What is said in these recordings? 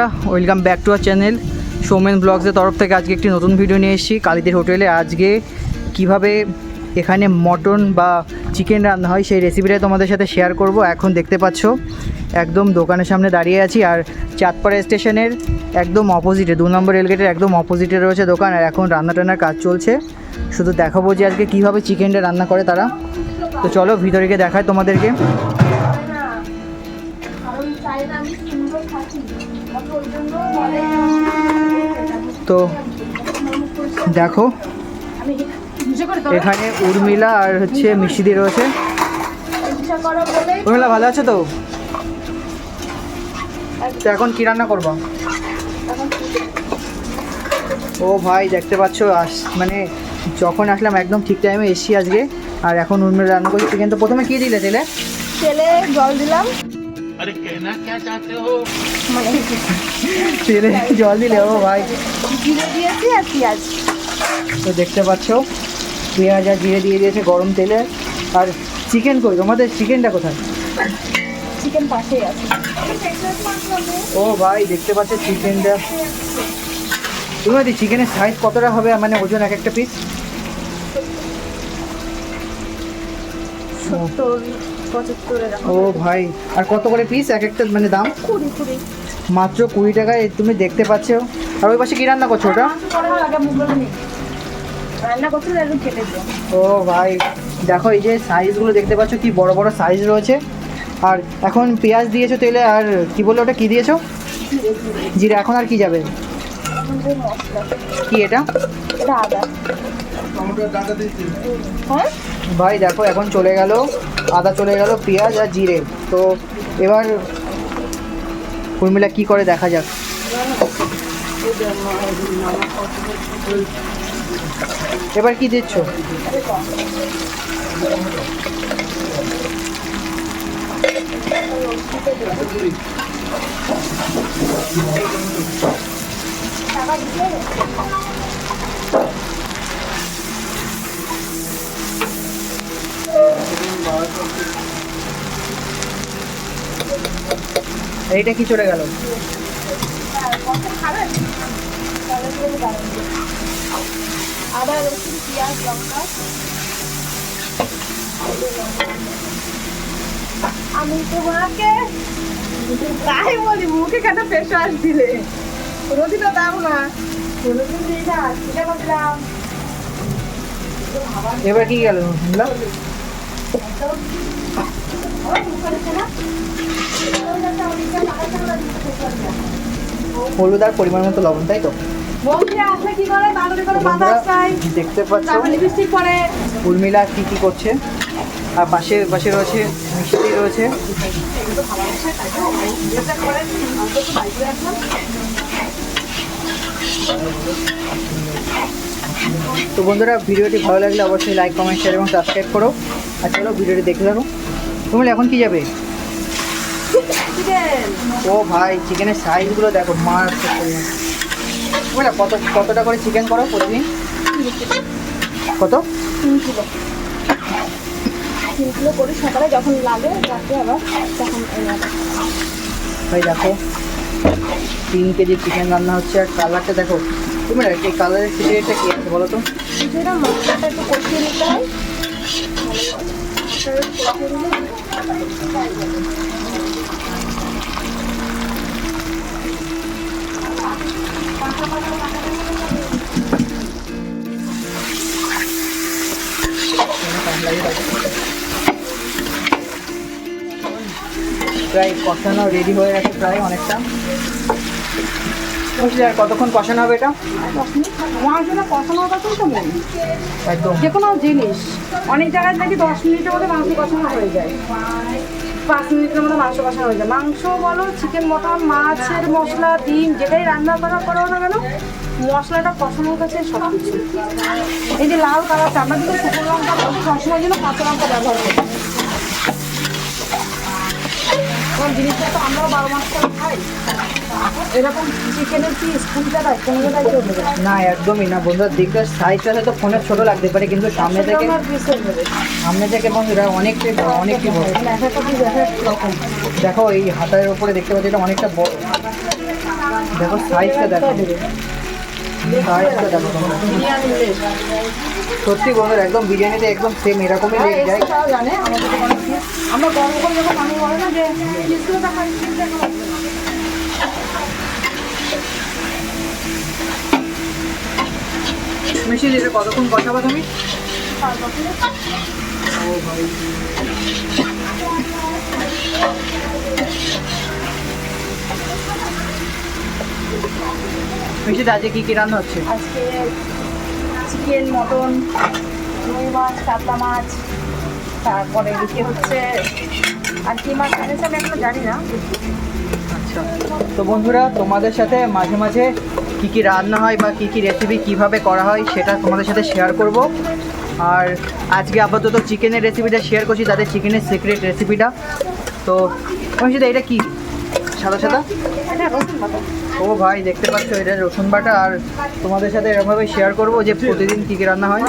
বন্ধুরা welcome back to our channel Soumen ব্লগসের তরফ থেকে আজকে একটি নতুন ভিডিও নিয়ে এসেছি। কালীদের হোটেলে আজকে কীভাবে এখানে মটন বা চিকেন রান্না হয় সেই রেসিপিটাই তোমাদের সাথে শেয়ার করব। এখন দেখতে পাচ্ছ, একদম দোকানের সামনে দাঁড়িয়ে আছি আর চাঁদপাড়া স্টেশনের একদম অপোজিটে দু নম্বর রেলগেটের একদম অপোজিটে রয়েছে দোকান আর এখন রান্না টান্নার কাজ চলছে। শুধু দেখাবো যে আজকে কীভাবে চিকেনটা রান্না করে তারা। তো চলো ভিতরে গিয়ে দেখায় তোমাদেরকে। তো দেখো, এখানে উর্মিলা আর হচ্ছে মিষ্টিদি রয়েছে। উর্মিলা, ভালো আছে তো? এখন কি রান্না করব? ও ভাই, দেখতে পাচ্ছ, আস মানে যখন আসলাম একদম ঠিক টাইমে এসছি আজকে, আর এখন উর্মিলা রান্না করছি। কিন্তু প্রথমে কি দিলে তেলে? তেলে জল দিলাম। अरे कहना क्या चाहते हो মানে তেলে জল দিলে ও ভাই জিরে দিয়েছি আর পেঁয়াজ তো দেখতে পাচ্ছ পেঁয়াজ আর জিরে দিয়ে দিয়েছে গরম তেলে আর চিকেন কই তোমাদের চিকেনটা কোথায় চিকেন পাশেই আছে ও ভাই দেখতে পাচ্ছ চিকেনটা তুমি বলছি চিকেনের সাইজ কতটা হবে মানে ওজন এক একটা পিস সত্তর পঁচাত্তর ও ভাই আর কত করে পিস এক একটা মানে দাম? কুড়ি কুড়ি। মাত্র কুড়ি টাকায় তুমি দেখতে পাচ্ছ। আর ওই পাশে কি রান্না করছ ওটা? ও ভাই দেখো এই যে সাইজগুলো দেখতে পাচ্ছ কি বড় বড় সাইজ রয়েছে। আর এখন পেঁয়াজ দিয়েছ তেলে আর কি বলে ওটা কি দিয়েছ? জিরে এখন আর কি যাবে? কি এটা? এটা আদা। ভাই, দেখো, এখন চলে গেল, আদা চলে গেল, পেঁয়াজ আর জিরে। তো এবার উর্মিলা কি করে দেখা যাক। এবার কি দিচ্ছ? এইটা কি চলে গেল? আদা রসুন পেঁয়াজ লঙ্কা আমি তোমাকে তাই বলি মুখে কেন কোনোদিনও দাও না। কোনোদিন দিই না সেটা বললাম। এবার কি গেল? হলুদ আর পরিমাণ মতো লবণ তাই তো? দেখতে পাচ্ছ? উর্মিলা কি কি করছে? আর পাশে পাশে রয়েছে মিষ্টি রয়েছে। তো বন্ধুরা ভিডিওটি ভালো লাগলে অবশ্যই লাইক কমেন্ট শেয়ার এবং সাবস্ক্রাইব করো। আর চলো ভিডিওটি দেখে থাকো। তুমি এখন কি যাবে? ও ভাই চিকেনের সাইজগুলো দেখো বুঝলা কত কতটা করে চিকেন করো প্রতিদিন? কত? কিলো। করি সকালে যখন লাগে রাতে আবার তখন। ভাই দেখো তিন কেজি চিকেন রান্না হচ্ছে আর কালারটা দেখো তুমি না এই কালারের কি আছে বলো তো? কিছুটা মশলাটা একটু কষিয়ে নিতে হয় প্রায় কষানো রেডি হয়ে গেছে প্রায় অনেকটা। আর কতক্ষণ কষানো হবে এটা? মাংসটা কষানোর কথাই তো মেন একদম। যে কোনো জিনিস। অনেক জায়গায় নাকি দশ মিনিটের মধ্যে মাংস কষানো হয়ে যায়। পাঁচ মিনিটের মতো মাংস কষানো হয়ে যায়। মাংস বলো চিকেন মটন, মাছের মশলা, ডিম, যেটাই রান্না করা করো না কেন, মশলাটা কষানোর কাছে সব কিছু এই যে লাল কালারটা, আমরা কিন্তু শুকনো লঙ্কা সবসময় জন্য কাঁচা লঙ্কা ব্যবহার করি। জিনিসটা তো আমরাও বারো মাস করে খাই। এরকম চিকেনের পিস না। একদমই না বন্ধুরা দেখবে সাইজটা হয়তো ফোনে ছোট লাগতে পারে কিন্তু সামনে থেকে সামনে থেকে বন্ধুরা অনেকটাই বড় অনেকটাই বড়। দেখো এই হাতার উপরে দেখতে পাচ্ছি এটা অনেকটা বড়। দেখো সাইজটা দেখো। সাইজটা দেখো সত্যি বন্ধুরা একদম বিরিয়ানিতে একদম সেম এরকমই লেগ যায় কি আমরা গরম করে যখন পানি বলে না যে পিসগুলো দেখা দেখা লাগবে না। মিশি এটা কতক্ষণ বসাবো তুমি? ও ভাই মিশিতে আজকে কি কি রান্না হচ্ছে? আজকে চিকেন মটন রুই মাছ কাতলা মাছ তারপরে এদিকে হচ্ছে আর কি মাছ এনেছে আমি এখনও জানি না। আচ্ছা। তো বন্ধুরা তোমাদের সাথে মাঝে মাঝে কি কি রান্না হয় বা কি কি রেসিপি কীভাবে করা হয় সেটা তোমাদের সাথে শেয়ার করব। আর আজকে আপাতত চিকেনের রেসিপিটা শেয়ার করছি তাদের চিকেনের সিক্রেট রেসিপিটা তো আমি সেটা এটা কি? সাদা সাদা? ও ভাই দেখতে পাচ্ছ এটা রসুন বাটা। আর তোমাদের সাথে এরকমভাবে শেয়ার করব যে প্রতিদিন কী কী রান্না হয়।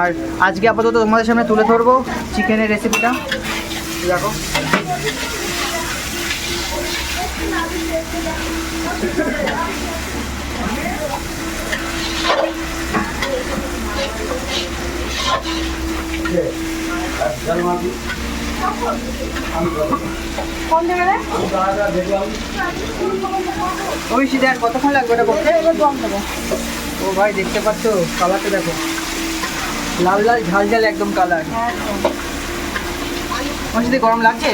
আর আজকে আপাতত তোমাদের সামনে তুলে ধরবো চিকেনের রেসিপিটা দেখো। সিধে আর কতক্ষণ লাগবে এটা করতে? দেবো। ও ভাই দেখতে পাচ্ছ কালারটা দেখো। লাল লাল ঝাল ঝাল একদম কালার। একদম। গরম লাগছে?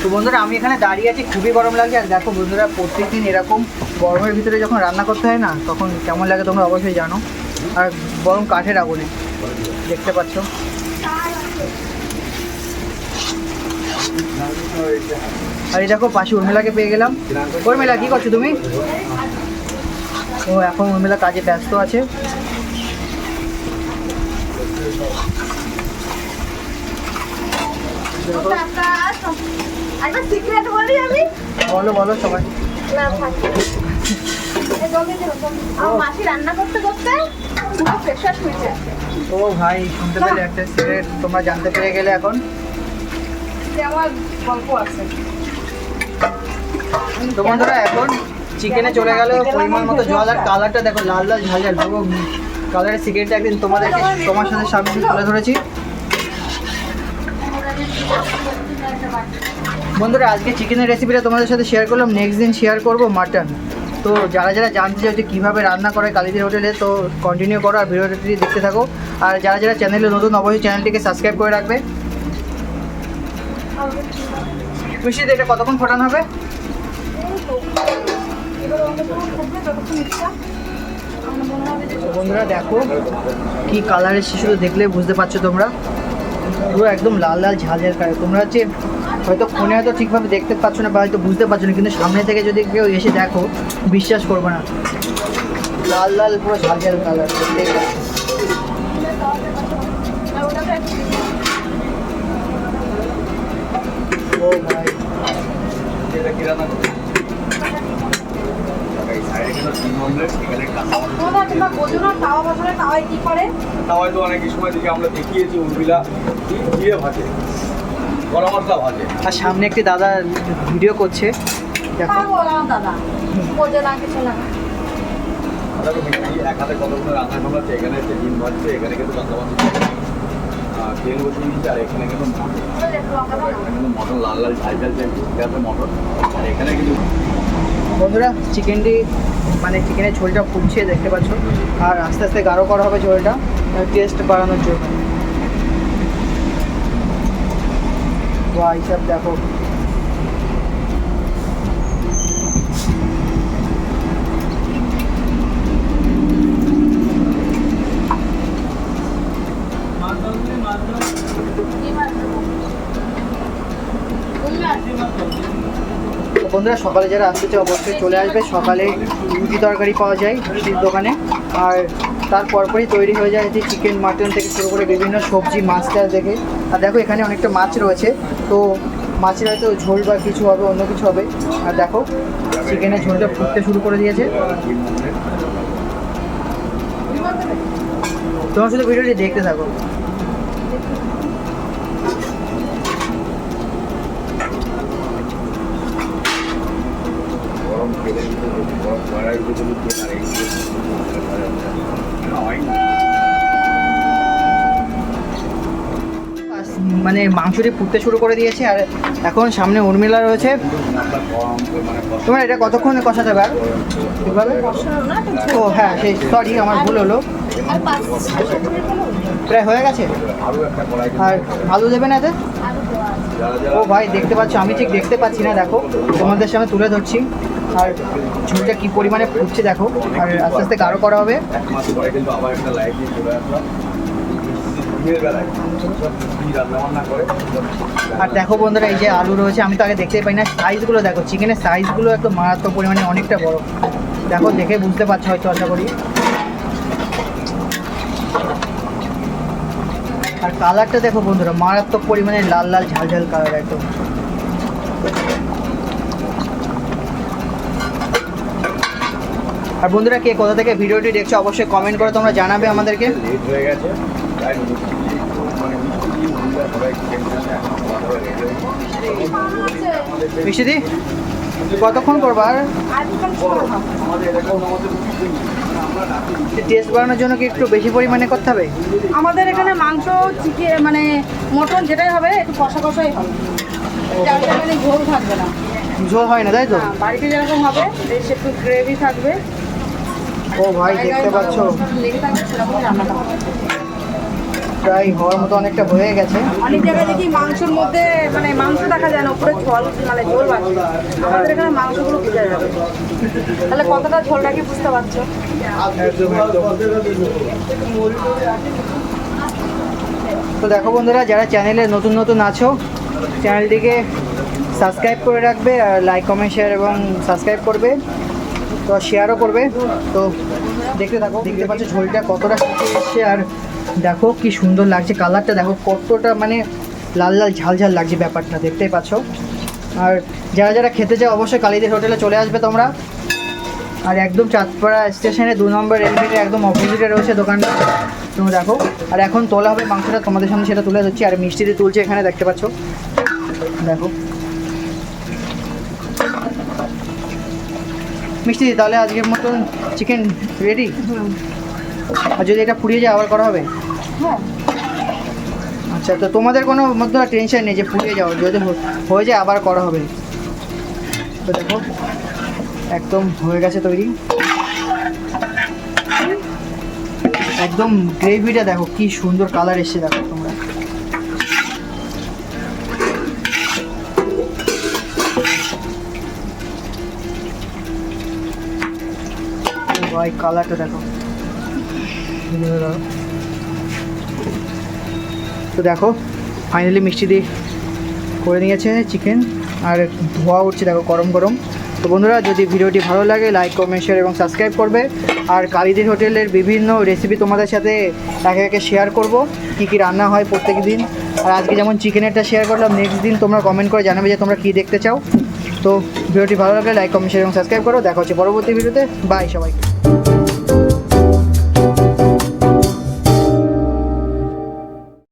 তো বন্ধুরা, আমি এখানে দাঁড়িয়ে আছি, খুবই গরম লাগছে। আর দেখো বন্ধুরা, প্রত্যেকদিন এরকম গরমের ভিতরে যখন রান্না করতে হয় না, তখন কেমন লাগে তোমরা অবশ্যই জানো। আর গরম কাঠের আগুনে, দেখতে পাচ্ছ। আর এই দেখো, পাশে উর্মিলাকে পেয়ে গেলাম। উর্মিলা, কি করছ তুমি? ও, এখন উর্মিলা কাজে ব্যস্ত আছে। বলি আমি? বলো বলো সবাই। মাসি রান্না করতে করতে পুরো ও ভাই শুনতে পেলে একটা সিগারেট তোমরা জানতে পেরে গেলে এখন। আমার গল্প আছে। তো বন্ধুরা এখন চিকেনে চলে গেল পরিমাণ মতো জল আর কালারটা দেখো লাল লাল ঝাল ঝাল। কালারের সিগারেটটা একদিন তোমাদেরকে তোমার সাথে সামনে তুলে ধরেছি। বন্ধুরা, আজকে চিকেনের রেসিপিটা তোমাদের সাথে শেয়ার করলাম। নেক্সট দিন শেয়ার করব মাটন তো যারা যারা জানতে চাও যে কীভাবে রান্না করে কালিদির হোটেলে তো কন্টিনিউ করো আর ভিডিওটি দেখতে থাকো। আর যারা যারা চ্যানেলে নতুন, অবশ্যই চ্যানেলটিকে সাবস্ক্রাইব করে রাখবে। মিষ্টিতে এটা কতক্ষণ ফোটানো হবে? বন্ধুরা, দেখো কি কালারের শিশু দেখলে বুঝতে পারছ তোমরা। পুরো একদম লাল লাল ঝাল ঝাল কালার তোমরা হচ্ছে হয়তো ফোনে হয়তো ঠিকভাবে দেখতে পাচ্ছ না বা হয়তো বুঝতে পারছ না, কিন্তু সামনে থেকে যদি কেউ এসে দেখো, বিশ্বাস করব না। লাল লাল পুরো ঝাল ঝাল কালার দেখতেই পাচ্ছ। না, ওটা তো একটু ও ভাই তোমরা তোমরা বোঝো না তাওয়া বছরে তাওয়ায় কি করে তাওয়ায় তো অনেক সময় থেকে আমরা দেখিয়েছি উর্মিলা জিরে ভাজে গরম মশলা ভাজে আর সামনে একটি দাদা ভিডিও করছে দেখো দাদা বোঝে না কিছু না আমরা তো দেখি এক হাতে কতগুলো রান্না সামলাচ্ছে এখানে ডিম ভাজছে এখানে কিন্তু কাঁচা মাছ তেল বসিয়ে দিচ্ছে আর এখানে কিন্তু মটন লাল লাল ঝাল ঝাল আছে মটন আর এখানে কিন্তু বন্ধুরা চিকেনটি মানে চিকেনের ঝোলটা ফুটছে, দেখতে পাচ্ছ। আর আস্তে আস্তে গাঢ় করা হবে ঝোলটা টেস্ট বাড়ানোর জন্য। তো এইসব দেখো তো বন্ধুরা, সকালে যারা আসতে চায় অবশ্যই চলে আসবে। সকালে রুটি তরকারি পাওয়া যায় রুটির দোকানে। আর তার পরপরই তৈরি হয়ে যায় যে চিকেন মাটন থেকে শুরু করে বিভিন্ন সবজি, মাছ টাছ দেখে। আর দেখো, এখানে অনেকটা মাছ রয়েছে। তো মাছের হয়তো ঝোল বা কিছু হবে, অন্য কিছু হবে। আর দেখো চিকেনের ঝোলটা ফুটতে শুরু করে দিয়েছে। তোমার শুধু ভিডিওটি দেখতে থাকো গরম তেলের ভিতরে গরম কড়াইয়ের ভিতরে তেল আর এইগুলো হয় না মানে মাংসটি ফুটতে শুরু করে দিয়েছে আর এখন সামনে উর্মিলা রয়েছে। তোমার এটা কতক্ষণে কষা যাবে আর ও হ্যাঁ সেই সরি আমার ভুল হলো। প্রায় হয়ে গেছে? আর আলু দেবে না যারা ও ভাই, দেখতে পাচ্ছ, আমি ঠিক দেখতে পাচ্ছি না, দেখো। তোমাদের সামনে তুলে ধরছি। আর ঝোলটা কি পরিমাণে ফুটছে দেখো, আর আস্তে আস্তে গাঢ় করা হবে। আর দেখো বন্ধুরা, এই যে আলু রয়েছে, আমি তো আগে দেখতেই পাই না। সাইজগুলো দেখো চিকেনের সাইজগুলো একদম মারাত্মক পরিমাণে অনেকটা বড়। দেখো, দেখে বুঝতে পারছ হয়তো, আশা করি। আর কালারটা দেখো বন্ধুরা, মারাত্মক পরিমাণে লাল লাল, ঝাল ঝাল কালার একদম। আর বন্ধুরা কে কোথা থেকে ভিডিওটি দেখছ অবশ্যই কমেন্ট করে তোমরা জানাবে আমাদেরকে। লেট হয়ে গেছে তাই মিষ্টি দিয়ে মানে মিষ্টি দিয়ে ভুলটা সবাই টেনশনে এখন খাওয়া দাওয়া লেট হয়ে গেছে মিষ্টি কতক্ষণ করবা আর আমাদের এরকম আমাদের আমরা রাতে টেস্ট বাড়ানোর জন্য কি একটু বেশি পরিমাণে করতে হবে? আমাদের এখানে মাংস চিকেন মানে মটন যেটাই হবে একটু কষা কষাই হবে। মানে ঝোল থাকবে না। ঝোল হয় না তাই তো? হ্যাঁ, বাড়িতে যেরকম হবে বেশ একটু গ্রেভি থাকবে। ও ভাই দেখতে পাচ্ছ? প্রায় হওয়ার মতো অনেকটা হয়ে গেছে। অনেক জায়গায় দেখি মাংসের মধ্যে মানে মাংস দেখা যায় না উপরে ঝোল মানে ঝোল বাড়ছে আমাদের এখানে মাংসগুলো বোঝা যাবে। তাহলে কতটা ঝোলটা কি বুঝতে পারছ? তো দেখো বন্ধুরা যারা চ্যানেলে নতুন নতুন আছো চ্যানেলটিকে সাবস্ক্রাইব করে রাখবে আর লাইক কমেন্ট শেয়ার এবং সাবস্ক্রাইব করবে। তো শেয়ারও করবে। তো দেখতে থাকো, দেখতে পাচ্ছ ঝোলটা কতটা এসছে আর দেখো কি সুন্দর লাগছে কালারটা দেখো কতটা মানে লাল লাল ঝাল ঝাল লাগছে ব্যাপারটা, দেখতেই পাচ্ছ। আর যারা যারা খেতে চাও, অবশ্যই কালীদের হোটেলে চলে আসবে তোমরা। আর একদম চাঁদপাড়া স্টেশনে দু নম্বর রেলগেটের একদম অপোজিটে রয়েছে দোকানটা। তুমি দেখো, আর এখন তোলা হবে মাংসটা, তোমাদের সামনে সেটা তুলে ধরছি। আর মিষ্টি দিয়ে তুলছে এখানে, দেখতে পাচ্ছ। দেখো। মিষ্টি তাহলে আজকের মতন চিকেন রেডি আর যদি এটা পুড়িয়ে যায় আবার করা হবে? হ্যাঁ। আচ্ছা তো তোমাদের কোনো মধ্যে টেনশন নেই যে পুড়িয়ে যাও যদি হয়ে যায় আবার করা হবে। তো দেখো একদম হয়ে গেছে তৈরি। একদম গ্রেভিটা দেখো কি সুন্দর কালার এসছে দেখো। ভাই, কালারটা দেখো। তো দেখো ফাইনালি মিষ্টি দিয়ে করে নিয়েছে চিকেন আর ধোয়া উঠছে, দেখো, গরম গরম। তো বন্ধুরা, যদি ভিডিওটি ভালো লাগে লাইক কমেন্ট শেয়ার এবং সাবস্ক্রাইব করবে। আর কালীদের হোটেলের বিভিন্ন রেসিপি তোমাদের সাথে একে একে শেয়ার করব, কী কী রান্না হয় প্রত্যেক দিন। আর আজকে যেমন চিকেনেরটা শেয়ার করলাম নেক্সট দিন তোমরা কমেন্ট করে জানাবে যে তোমরা কী দেখতে চাও। তো ভিডিওটি ভালো লাগলে লাইক কমেন্ট শেয়ার এবং সাবস্ক্রাইব করো। দেখা হচ্ছে পরবর্তী ভিডিওতে। বাই সবাই